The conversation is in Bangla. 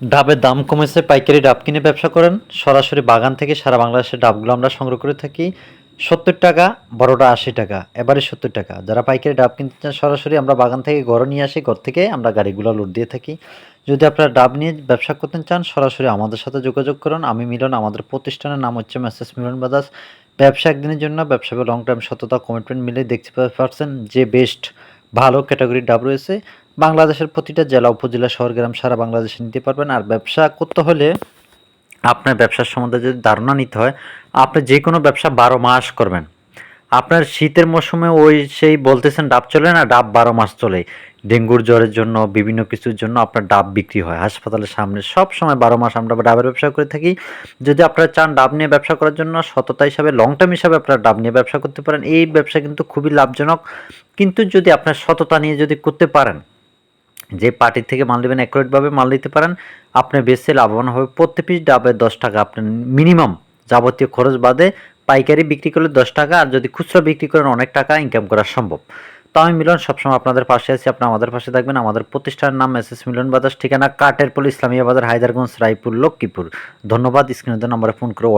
ডাবের দাম কমেছে, পাইকারি ডাব কিনে ব্যবসা করেন। সরাসরি বাগান থেকে সারা বাংলাদেশের ডাবগুলো আমরা সংগ্রহ করে থাকি। সত্তর টাকা, বড়টা আশি টাকা, এবারে সত্তর টাকা। যারা পাইকারি ডাব কিনতে চান, সরাসরি আমরা বাগান থেকে ঘরে নিয়ে আসি, ঘর থেকে আমরা গাড়িগুলো লোড দিয়ে থাকি। যদি আপনারা ডাব নিয়ে ব্যবসা করতে চান, সরাসরি আমাদের সাথে যোগাযোগ করুন। আমি মিলন, আমাদের প্রতিষ্ঠানের নাম হচ্ছে মেসেস মিলন বাদাস ব্যবসা একদিনের জন্য, ব্যবসা লং টাইম সততা কমিটমেন্ট মিলে দেখতে পাচ্ছেন যে বেস্ট ভালো ক্যাটাগরির ডাব রয়েছে। বাংলাদেশের প্রতিটা জেলা, উপজেলা, শহর, গ্রাম সারা বাংলাদেশে নিতে পারবেন। আর ব্যবসা করতে হলে আপনার ব্যবসার সম্বন্ধে যদি ধারণা নিতে হয়, আপনি যে কোনো ব্যবসা বারো মাস করবেন। আপনার শীতের মৌসুমে ওই সেই বলতেছেন ডাব চলে না, ডাব বারো মাস চলে। ডেঙ্গুর জ্বরের জন্য, বিভিন্ন কিছুর জন্য আপনার ডাব বিক্রি হয়। হাসপাতালের সামনে সব সময় বারো মাস আমরা ডাবের ব্যবসা করে থাকি। যদি আপনারা চান ডাব নিয়ে ব্যবসা করার জন্য, সততা হিসাবে লং টার্ম হিসাবে আপনারা ডাব নিয়ে ব্যবসা করতে পারেন। এই ব্যবসা কিন্তু খুবই লাভজনক। কিন্তু যদি আপনার সততা নিয়ে যদি করতে পারেন যে পার্টির থেকে মাল নেবেন অ্যাকুরেটভাবে মাল নিতে পারেন আপনি বেশি লাভবান হবে। প্রতি পিস ডাবে দশ টাকা। আপনার মিনিমাম যাবতীয় খরচ বাদে পাইকারি বিক্রি করলে দশ টাকা, আর যদি খুচরা বিক্রি করেন অনেক টাকা ইনকাম করা সম্ভব। তো আমি মিলন সবসময় আপনাদের পাশে আছি। আপনি আমাদের পাশে থাকবেন। আমাদের প্রতিষ্ঠানের নাম এস এস মিলন বাজার ঠিকানা কাটেরপল ইসলামিয়া বাজার, হায়দারগঞ্জ, রায়পুর, লক্ষ্মীপুর। ধন্যবাদ। স্ক্রিনের নম্বরে ফোন করে